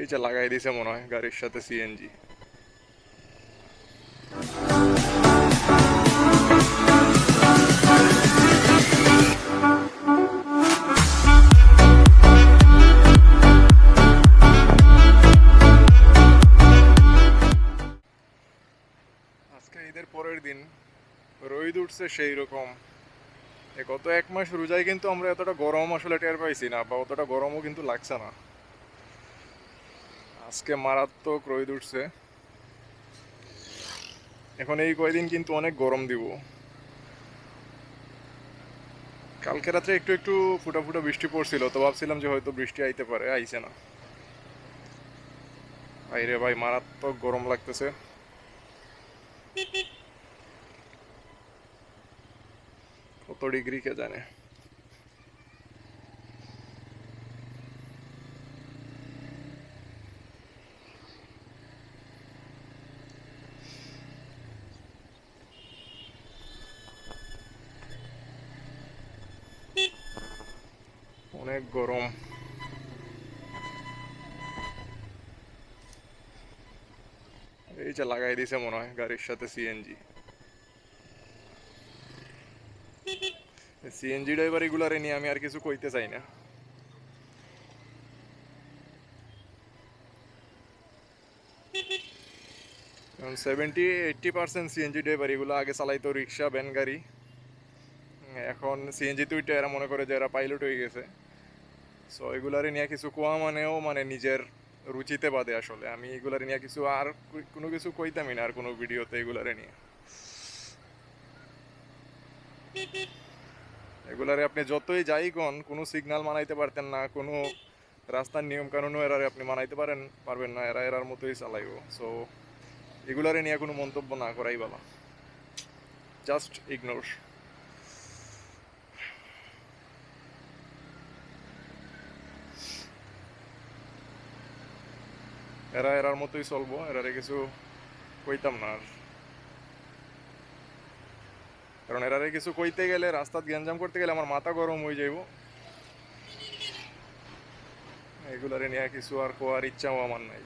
এই যে লাগাই দিছে মনে হয় গাড়ির সাথে সিএনজি পরের দিন, রোদ উঠছে সেই রকম। গত এক মাস রোজায় কিন্তু আমরা এতটা গরম আসলে টের পাইছি না বা অতটা গরমও কিন্তু লাগছে না। আজকে মারাত্মক রোদ উঠছে। এখন এই কয়দিন কিন্তু অনেক গরম দিব। কালকে রাত্রে একটু একটু ফুটা ফুটা বৃষ্টি পড়ছিল, তো ভাবছিলাম যে হয়তো বৃষ্টি আইতে পারে, আইছে না। আইরে ভাই, মারাত্মক গরম লাগতেছে। কত ডিগ্রি কে জানে? অনেক গরম। এই যে লাগাই দিছে মনে হয় গাড়ির সাথে সিএনজি সিএনজি ড্রাইভার এগুলারে নিয়ে আমি আর কিছু কইতে চাই না। Seventy eighty percent CNG driver এগুলো আগে চালাইতো রিক্সা ভ্যান গাড়ি। এখন সিএনজি তুইটা এরা মনে করে যে এরা পাইলট হয়ে গেছে। সো এগুলারে নিয়ে কিছু কোয়া মানেও মানে নিজের রুচিতে বাদে আসলে। আমি এগুলারে নিয়ে কিছু আর কোনো কিছু কইতামই না আর কোনো ভিডিওতে এগুলারে নিয়ে। এগুলারে আপনি যতই যাই কোন, কোনো সিগন্যাল মানাইতে পারতেন না, কোনো রাস্তার নিয়ম কানুনও এরারে আপনি মানাইতে পারেন পারবেন না, এরা এরার মতোই চালাইব। সো এগুলারে নিয়ে কোনো মন্তব্য না করাই ভালো। জাস্ট ইগনোর এরা এরার মতোই চলবো এরারে কিছু কইতাম না আর কারণ এরারে কিছু কইতে গেলে রাস্তাত গ্যাঞ্জাম করতে গেলে আমার মাথা গরম হয়ে যাইব এগুলারে নিয়ে কিছু আর কোয়ার ইচ্ছাও আমার নাই